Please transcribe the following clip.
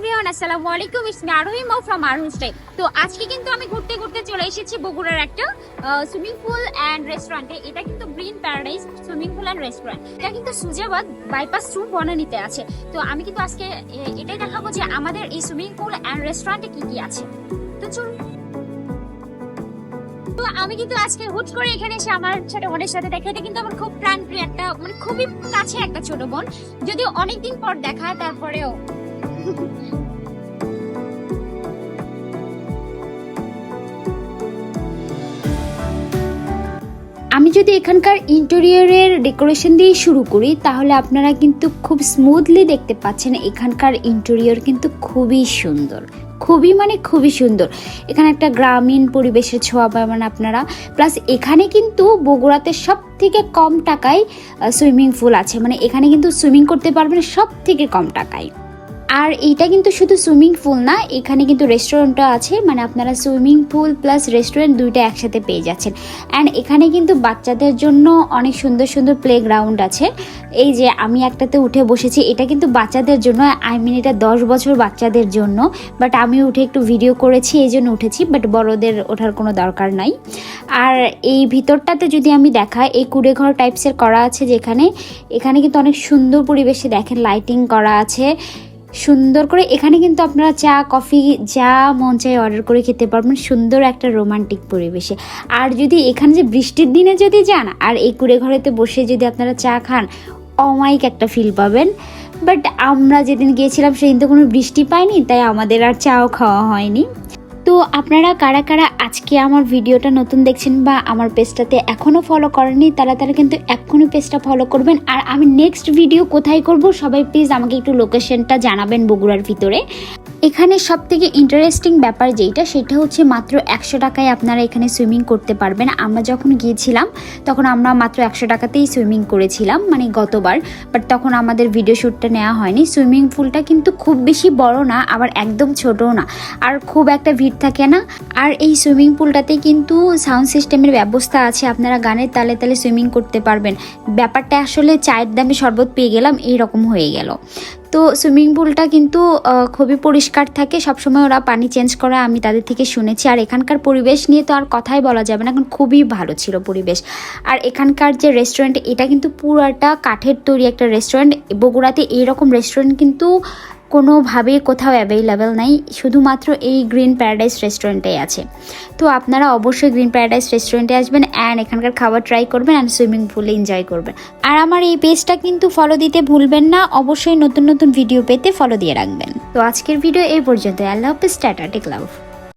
Everyone, আসসালামু আলাইকুম। It's me আরোহি মাউ ফ্রম আরোহি স্টাইল তো আজকে কিন্তু আমি ঘুরতে ঘুরতে চলে এসেছি বগুড়ার একটা সুইমিং পুল অ্যান্ড রেস্টুরেন্টে এটা কিন্তু green paradise swimming pool and restaurant এটা কিন্তু সুজাবাদ বাইপাস টু বনানীতে আছে। তো আমি কিন্তু আজকে এটাই দেখাবো যে আমাদের এই সুইমিং পুল অ্যান্ড রেস্টুরেন্টে কি কি আছে। তো চলুন। তো আমি কিন্তু আজকে হুট করে এখানে এসে আমার ছোট বোনের সাথে দেখা। এটা কিন্তু আমার খুব প্রাণপ্রিয় একটা মানে খুবই কাছে একটা ছোট বোন। যদিও অনেকদিন পর দেখা, তারপরেও আমি যদি এখানকার ইন্টেরিয়রের ডেকোরেশন দিয়ে শুরু করি, তাহলে আপনারা কিন্তু খুব স্মুথলি দেখতে পাচ্ছেন এখানকার ইন্টেরিয়র কিন্তু খুবই সুন্দর। খুবই মানে খুবই সুন্দর। এখানে একটা গ্রামীণ পরিবেশের ছোঁয়া পাবেন আপনারা। প্লাস এখানে কিন্তু বগুড়াতে সব থেকে কম টাকায় সুইমিং পুল আছে। মানে এখানে কিন্তু সুইমিং করতে পারবেন সব থেকে কম টাকায়। আর এইটা কিন্তু শুধু সুইমিং পুল না, এখানে কিন্তু রেস্টুরেন্টও আছে মানে আপনারা সুইমিং পুল প্লাস রেস্টুরেন্ট দুইটা একসাথে পেয়ে যাচ্ছেন। অ্যান্ড এখানে কিন্তু বাচ্চাদের জন্য অনেক সুন্দর সুন্দর প্লে গ্রাউন্ড আছে। এই যে আমি একটাতে উঠে বসেছি, এটা কিন্তু বাচ্চাদের জন্য আই মিন এটা দশ বছর বাচ্চাদের জন্য বাট আমি উঠে একটু ভিডিও করেছি, এই জন্য উঠেছি বাট বড়দের ওঠার কোনো দরকার নাই। আর এই ভিতরটাতে যদি আমি দেখাই, এই কুড়ে ঘর টাইপসের করা আছে যেখানে, এখানে কিন্তু অনেক সুন্দর পরিবেশে দেখেন লাইটিং করা আছে। সুন্দর করে এখানে কিন্তু আপনারা চা, কফি, যা মন চাই অর্ডার করে খেতে পারবেন। সুন্দর একটা রোমান্টিক পরিবেশে। আর যদি এখানে যে বৃষ্টির দিনে যদি যান, আর এই কুড়ে ঘরেতে বসে যদি আপনারা চা খান অমাইক একটা ফিল পাবেন। বাট আমরা যেদিন গিয়েছিলাম, সেদিন তো কোনো বৃষ্টি পাইনি, তাই আমাদের আর চাও খাওয়া হয়নি। তো আপনারা কারা কারা আজকে আমার ভিডিওটা নতুন দেখছেন বা আমার পেজটাতে এখনও ফলো করেননি, তারা তারা কিন্তু এখনও পেজটা ফলো করবেন। আর আমি নেক্সট ভিডিও কোথায় করব, সবাই প্লিজ আমাকে একটু লোকেশনটা জানাবেন বগুড়ার ভিতরে। এখানে সব থেকে ইন্টারেস্টিং ব্যাপার যেইটা, সেটা হচ্ছে মাত্র একশো টাকায় আপনারা এখানে সুইমিং করতে পারবেন। আমরা যখন গিয়েছিলাম, তখন আমরা মাত্র একশো টাকাতেই সুইমিং করেছিলাম মানে গতবার। বাট তখন আমাদের ভিডিও শ্যুটটা নেওয়া হয়নি। সুইমিং পুলটা কিন্তু খুব বেশি বড় না, আবার একদম ছোটও না। আর খুব একটা ভিড় থাকে না। আর এই সুইমিং পুলটাতে কিন্তু সাউন্ড সিস্টেমের ব্যবস্থা আছে। আপনারা গানের তালে তালে সুইমিং করতে পারবেন। ব্যাপারটা আসলে চায়ের দামে শরবত পেয়ে গেলাম এই রকম হয়ে গেল। তো সুইমিং পুলটা কিন্তু খুবই পরিষ্কার থাকে। সবসময় ওরা পানি চেঞ্জ করে, আমি তাদের থেকে শুনেছি। আর এখানকার পরিবেশ নিয়ে তো আর কথাই বলা যাবে না, এখন খুবই ভালো ছিল পরিবেশ। আর এখানকার যে রেস্টুরেন্ট এটা কিন্তু পুরাটা কাঠের তৈরি একটা রেস্টুরেন্ট বগুড়াতে এইরকম রেস্টুরেন্ট কিন্তু কোনোভাবেই কোথাও অ্যাভেলেবেল নাই, শুধুমাত্র এই গ্রিন প্যারাডাইস রেস্টুরেন্টেই আছে। তো আপনারা অবশ্যই গ্রিন প্যারাডাইস রেস্টুরেন্টে আসবেন অ্যান্ড এখানকার খাবার ট্রাই করবেন অ্যান্ড সুইমিং পুলে এনজয় করবেন। আর আমার এই পেজটা কিন্তু ফলো দিতে ভুলবেন না, অবশ্যই নতুন নতুন ভিডিও পেতে ফলো দিয়ে রাখবেন। তো আজকের ভিডিও এই পর্যন্ত আল্লাহ হাফিজ টাটা টেক লাভ